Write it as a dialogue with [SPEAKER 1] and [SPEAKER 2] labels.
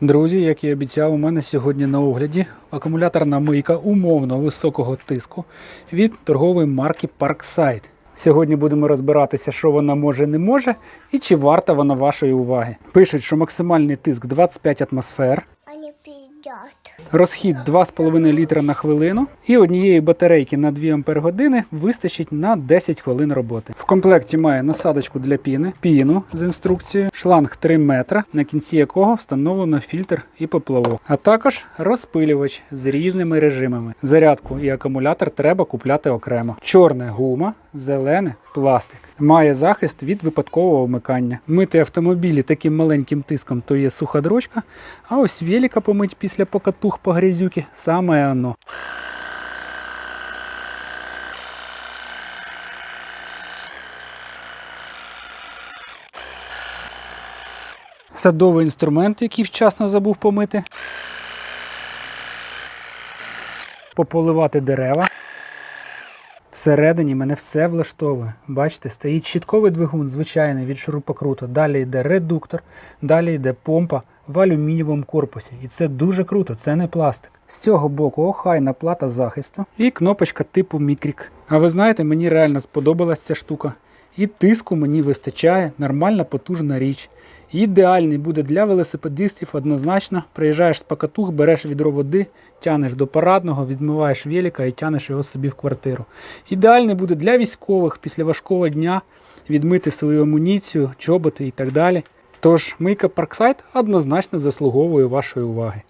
[SPEAKER 1] Друзі, як і обіцяв, у мене сьогодні на огляді акумуляторна мийка умовно високого тиску від торгової марки Parkside. Сьогодні будемо розбиратися, що вона може не може і чи варта вона вашої уваги. Пишуть, що максимальний тиск 25 атмосфер. Розхід 2,5 літра на хвилину і однієї батарейки на 2 Ампер години вистачить на 10 хвилин роботи. В комплекті має насадочку для піни, піну з інструкцією, шланг 3 метра, на кінці якого встановлено фільтр і поплавок, а також розпилювач з різними режимами. Зарядку і акумулятор треба купляти окремо. Чорна гума, зелене пластик. Має захист від випадкового вмикання. Мити автомобілі таким маленьким тиском то є суха дрочка, а ось велика помить після покатух по грязюки саме оно. Садовий інструмент, який вчасно забув помити. Пополивати дерева. Всередині мене все влаштовує. Бачите, стоїть щітковий двигун, звичайний від шурупокруту. Далі йде редуктор, далі йде помпа в алюмінієвому корпусі. І це дуже круто, це не пластик. З цього боку охайна плата захисту і кнопочка типу мікрік. А ви знаєте, мені реально сподобалась ця штука. І тиску мені вистачає, нормальна потужна річ. Ідеальний буде для велосипедистів однозначно. Приїжджаєш з покатух, береш відро води, тянеш до парадного, відмиваєш велика і тянеш його собі в квартиру. Ідеальний буде для військових після важкого дня відмити свою амуніцію, чоботи і так далі. Тож мийка Parkside однозначно заслуговує вашої уваги.